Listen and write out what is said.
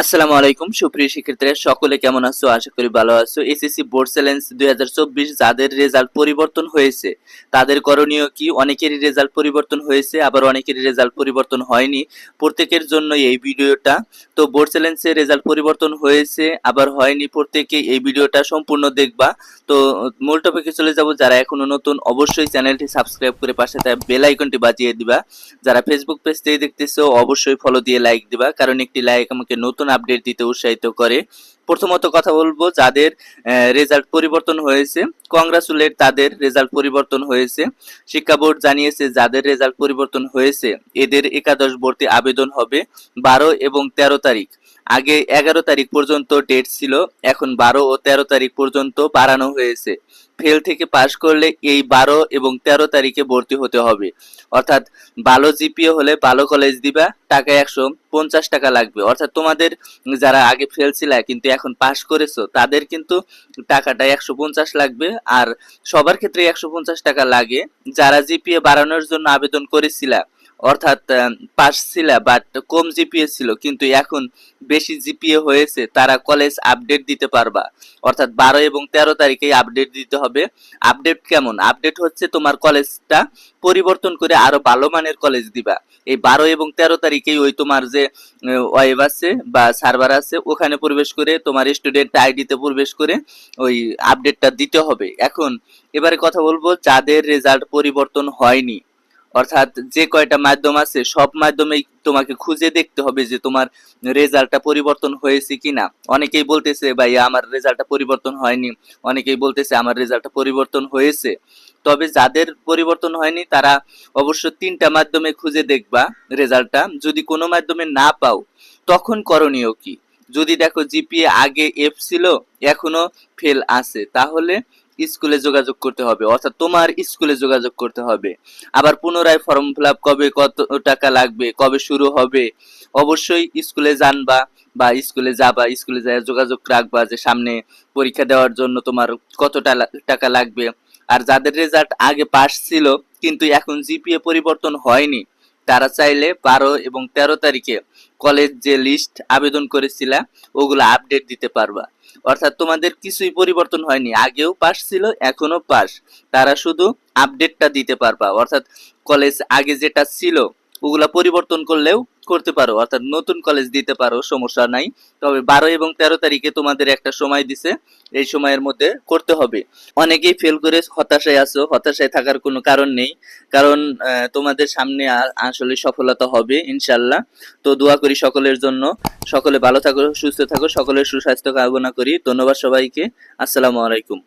আসসালামু আলাইকুম, সুপ্রিয় শিক্ষার্থীরা, সকলে কেমন আছো? আশা করি ভালো আছো। এসএসসি বোর্ড চ্যালেঞ্জ দুই হাজার চব্বিশ যাদের রেজাল্ট পরিবর্তন হয়েছে, তাদের করণীয় কি? অনেকেরই রেজাল্ট পরিবর্তন হয়েছে, আবার অনেকেরই রেজাল্ট পরিবর্তন হয়নি। প্রত্যেকের জন্য এই ভিডিওটা। তো বোর্ড চ্যালেঞ্জে রেজাল্ট পরিবর্তন হয়েছে, আবার হয়নি প্রত্যেকে এই ভিডিওটা সম্পূর্ণ দেখবা। তো মূল টপিকে চলে যাব। যারা এখনও নতুন, অবশ্যই চ্যানেলটি সাবস্ক্রাইব করে পাশে থাকা বেল আইকনটি বাজিয়ে দিবা। যারা ফেসবুক পেজ থেকে দেখতেছো, অবশ্যই ফলো দিয়ে লাইক দিবা, কারণ একটি লাইক আমাকে নতুন আপডেট দিতে উৎসাহিত করে। প্রথমত কথা বলব, যাদের রেজাল্ট পরিবর্তন হয়েছে কংগ্রাচুলেট তাদের রেজাল্ট পরিবর্তন হয়েছে। শিক্ষা বোর্ড জানিয়েছে, যাদের রেজাল্ট পরিবর্তন হয়েছে, এদের একাদশ ভর্তি আবেদন হবে বারো এবং তেরো তারিখ। আগে এগারো তারিখ পর্যন্ত ডেট ছিল, এখন বারো ও তেরো তারিখ পর্যন্ত বাড়ানো হয়েছে। ফেল থেকে পাশ করলে এই বারো এবং তেরো তারিখে ভর্তি হতে হবে। অর্থাৎ ভালো জিপিএ হলে ভালো কলেজ দিবা, টাকা একশো পঞ্চাশ টাকা লাগবে। অর্থাৎ তোমাদের যারা আগে ফেল ছিল কিন্তু এখন পাশ করেছ, তাদের কিন্তু টাকাটা একশো পঞ্চাশ লাগবে। আর সবার ক্ষেত্রে একশো পঞ্চাশ টাকা লাগে। যারা জিপিএ বাড়ানোর জন্য আবেদন করেছিলা অর্থাৎ পাস ছিল বাট কম জিপিএ ছিল, কিন্তু এখন বেশি জিপিএ হয়েছে, তারা কলেজ আপডেট দিতে পারবা। অর্থাৎ বারো এবং তেরো তারিখে আপডেট দিতে হবে। আপডেট কেমন? আপডেট হচ্ছে তোমার কলেজটা পরিবর্তন করে আরও ভালো মানের কলেজ দিবা। এই বারো এবং তেরো তারিখেই ওই তোমার যে ওয়েব আছে বা সার্ভার আছে, ওখানে প্রবেশ করে তোমার স্টুডেন্ট আইডিতে প্রবেশ করে ওই আপডেটটা দিতে হবে। এখন এবারে কথা বলব যাদের রেজাল্ট পরিবর্তন হয়নি। অর্থাৎ যে কয়টা মাধ্যম আছে, সব মাধ্যমেই তোমাকে খুঁজে দেখতে হবে যে তোমার রেজাল্টটা পরিবর্তন হয়েছে কিনা। অনেকেই বলতেছে ভাই আমার রেজাল্টটা পরিবর্তন হয়নি। অনেকেই বলতেছে, আমার রেজাল্টটা পরিবর্তন হয়েছে। তবে যাদের পরিবর্তন হয়নি, তারা অবশ্য তিনটা মাধ্যমে খুঁজে দেখবা রেজাল্টটা। যদি কোনো মাধ্যমে না পাও, তখন করণীয় কি? যদি দেখো জিপিএ আগে এফ ছিল, এখনও ফেল আছে, তাহলে স্কুলে যোগাযোগ করতে হবে, অর্থাৎ তোমার স্কুলে যোগাযোগ করতে হবে। আবার পুনরায় ফর্ম ফিল কবে, কত টাকা লাগবে, কবে শুরু হবে, অবশ্যই স্কুলে জানবা বা স্কুলে যাবা, স্কুলে যায় যোগাযোগ রাখবা যে সামনে পরীক্ষা দেওয়ার জন্য তোমার কত টাকা লাগবে। আর যাদের রেজাল্ট আগে পাস ছিল, কিন্তু এখন জিপিএ পরিবর্তন হয়নি তারা চাইলে বারো এবং তেরো তারিখে কলেজ যে লিস্ট আবেদন করেছিল, ওগুলো আপডেট দিতে পারবা। অর্থাৎ তোমাদের কিছুই পরিবর্তন হয়নি। আগেও পাস ছিল এখনও পাস তারা শুধু আপডেটটা দিতে পারবা। অর্থাৎ কলেজ আগে যেটা ছিল ওগুলা পরিবর্তন করলেও করতে পারো, অর্থাৎ নতুন কলেজ দিতে পারো, সমস্যা নাই। তবে বারো এবং তেরো তারিখে তোমাদের একটা সময় দিছে, এই সময়ের মধ্যে করতে হবে। অনেকেই ফেল করে হতাশায় আছো, হতাশায় থাকার কোনো কারণ নেই, কারণ তোমাদের সামনে আসলে সফলতা হবে ইনশাল্লাহ তো দোয়া করি সকলের জন্য। সকলে ভালো থাকো, সুস্থ থাকো, সকলের সুস্বাস্থ্য কামনা করি। ধন্যবাদ সবাইকে। আসসালামু আলাইকুম।